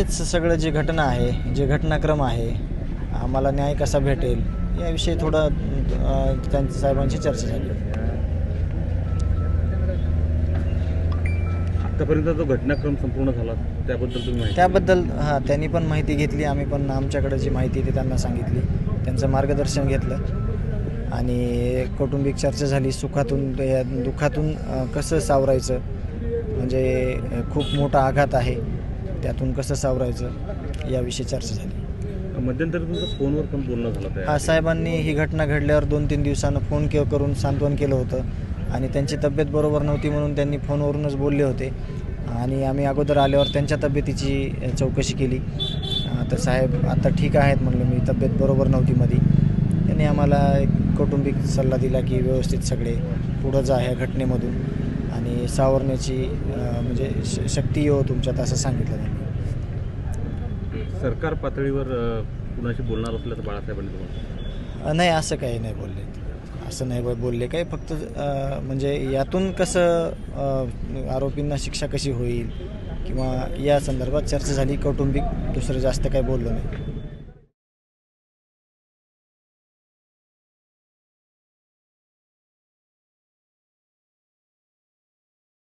हेच सगळं जे घटना आहे जे घटनाक्रम आहे आम्हाला न्याय कसा भेटेल याविषयी थोडं त्यांच्या साहेबांची चर्चा झाली. आतापर्यंत जो घटनाक्रम संपूर्ण झाला त्याबद्दल तुम्ही त्याबद्दल हां त्यांनी पण माहिती घेतली आम्ही पण आमच्याकडे जी माहिती ती त्यांना सांगितली त्यांचं मार्गदर्शन घेतलं आणि कौटुंबिक चर्चा झाली सुखातून या दुःखातून कसं सावरायचं म्हणजे खूप मोठा आघात आहे. त्यातून कसं सावरायचं याविषयी चर्चा झाली. मध्यंतरी तुमचं फोनवर पण बोलणं झालं हा साहेबांनी ही घटना घडल्यावर दोन तीन दिवसानं फोन के करून सांत्वन केलं होतं. आणि त्यांची तब्येत बरोबर नव्हती म्हणून त्यांनी फोनवरूनच बोलले होते. आणि आम्ही अगोदर आल्यावर त्यांच्या तब्येतीची चौकशी केली. अ, तर साहेब आता ठीक आहेत म्हणलं मी तब्येत बरोबर नव्हती मध्ये त्यांनी आम्हाला एक कौटुंबिक सल्ला दिला की व्यवस्थित सगळे पुढं जा ह्या घटनेमधून. आणि सावरण्याची म्हणजे श शक्ती येऊ तुमच्यात असं सांगितलं त्यांनी. सरकार पातळीवर कुणाशी बोलणार असल्याचं बाळासाहेबांनी नाही असं काही नाही बोलले. असं नाही बोलले काही फक्त म्हणजे यातून कसं आरोपींना शिक्षा कशी होईल? किंवा या संदर्भात चर्चा झाली कौटुंबिक दुसरं जास्त काही बोललो नाही.